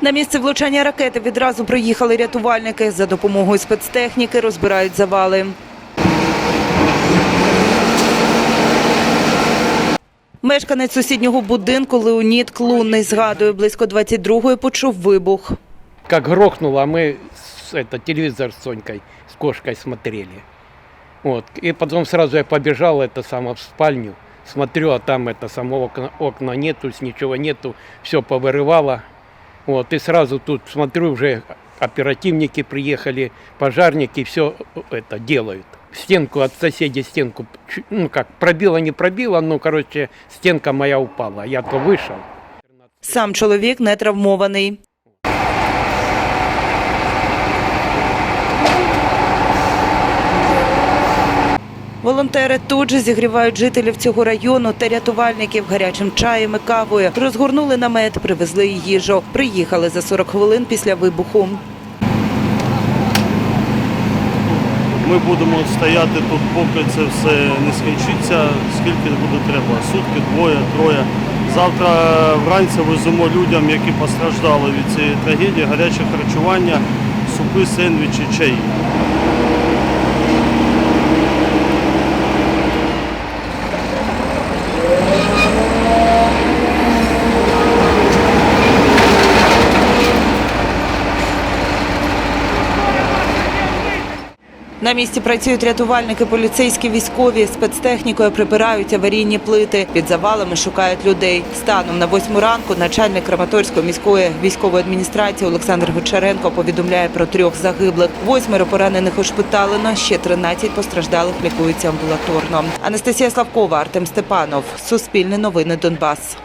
На місце влучання ракети відразу приїхали рятувальники. За допомогою спецтехніки розбирають завали. Мешканець сусіднього будинку Леонід Клунний згадує, близько 22-ї почув вибух. Как грохнуло, а мы с- это, телевизор с Сонькой, с кошкой смотрели. Вот. И потом сразу я побежал это само в спальню. Смотрю, а там это само окна, окна нету, с ничего нету, все повырывало. Вот. И сразу тут смотрю, уже оперативники приехали, пожарники, все это делают. Стенку от соседей стенку, ну как, пробила, не пробила, ну, короче, стенка моя упала. Я то вышел. Сам чоловік не травмований. Волонтери тут же зігрівають жителів цього району та рятувальників гарячим чаєм і кавою. Розгорнули намет, привезли їжу. Приїхали за 40 хвилин після вибуху. Ми будемо стояти тут, поки це все не скінчиться, скільки буде треба. Сутки, двоє, троє. Завтра вранці веземо людям, які постраждали від цієї трагедії, гаряче харчування, супи, сендвічі, чаї. На місці працюють рятувальники, поліцейські, військові. Спецтехнікою прибирають аварійні плити. Під завалами шукають людей. Станом на восьму ранку начальник Краматорської міської військової адміністрації Олександр Гочаренко повідомляє про трьох загиблих. Восьмеро поранених ушпиталено, ще 13 постраждалих лікуються амбулаторно. Анастасія Славкова, Артем Степанов. Суспільне новини Донбас.